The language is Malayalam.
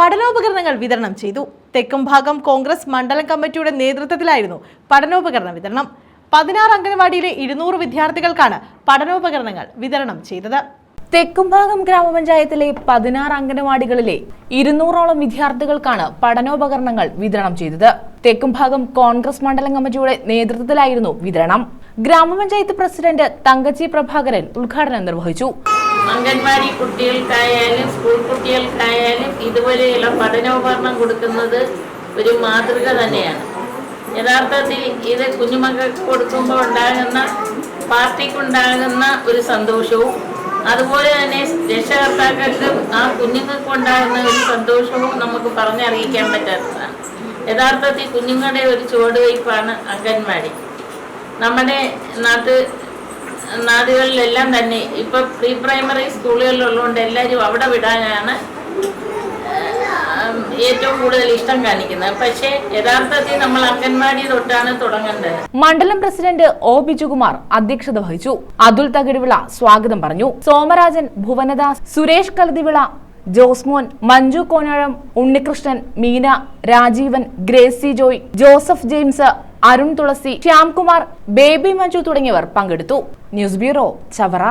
പഠനോപകരണങ്ങൾ വിതരണം ചെയ്തു. തെക്കും ഭാഗം കോൺഗ്രസ് മണ്ഡലം കമ്മിറ്റിയുടെ നേതൃത്വത്തിലായിരുന്നു പഠനോപകരണ വിതരണം. പതിനാറ് അംഗനവാടിയിലെ ഇരുന്നൂറ് വിദ്യാർത്ഥികൾക്കാണ് പഠനോപകരണങ്ങൾ വിതരണം ചെയ്തത്. തെക്കുംഭാഗം ഗ്രാമപഞ്ചായത്തിലെ പതിനാറ് അംഗനവാടികളിലെ ഇരുന്നൂറോളം വിദ്യാർത്ഥികൾക്കാണ് പഠനോപകരണങ്ങൾ വിതരണം ചെയ്തത്. തെക്കുംഭാഗം കോൺഗ്രസ് മണ്ഡലം കമ്മിറ്റിയുടെ നേതൃത്വത്തിലായിരുന്നു വിതരണം. ഗ്രാമപഞ്ചായത്ത് പ്രസിഡന്റ് തങ്കച്ചി പ്രഭാകരൻ ഉദ്ഘാടനം നിർവഹിച്ചു. അംഗൻവാടി കുട്ടികൾക്കായാലും സ്കൂൾ കുട്ടികൾക്കായാലും ഇതുപോലെയുള്ള പഠനോപകരണം കൊടുക്കുന്നത് ഒരു മാതൃക തന്നെയാണ്. യഥാർത്ഥത്തിൽ ഇത് കുഞ്ഞുമക്കൾക്ക് കൊടുക്കുമ്പോൾ ഉണ്ടാകുന്ന പാർട്ടിക്കുണ്ടാകുന്ന ഒരു സന്തോഷവും അതുപോലെ തന്നെ രക്ഷകർത്താക്കൾക്ക് ആ കുഞ്ഞുങ്ങൾക്ക് ഉണ്ടാകുന്ന ഒരു സന്തോഷവും നമുക്ക് പറഞ്ഞറിയിക്കാൻ പറ്റാത്തതാണ്. യഥാർത്ഥത്തിൽ കുഞ്ഞുങ്ങളുടെ ഒരു ചുവടുവയ്പ്പാണ് അംഗൻവാടി. നമ്മുടെ നാട്ട് നാടുകളിലെല്ലാം തന്നെ. ഇപ്പൊ പ്രീ പ്രൈമറി സ്കൂളുകളിലുള്ളതുകൊണ്ട് എല്ലാവരും അവിടെ വിടാനാണ് ഏറ്റവും കൂടുതൽ ഇഷ്ടം കാണിക്കുന്നത്. പക്ഷേ യഥാർത്ഥത്തിൽ നമ്മൾ അംഗൻവാടി തൊട്ടാണ് തുടങ്ങേണ്ടത്. മണ്ഡലം പ്രസിഡന്റ് ഒ ബിജുകുമാർ അധ്യക്ഷത വഹിച്ചു. അതുൽ തകരുവിള സ്വാഗതം പറഞ്ഞു. Somarajan Bhuvanadas Suresh Kalathivila Josemon Manju Konazham Unnikrishnan Meena Rajeevan Gracy Joy Joseph James Arun Thulasi Shyamkumar Baby Manju തുടങ്ങിയവർ പങ്കെടുത്തു. News bureau Chavara.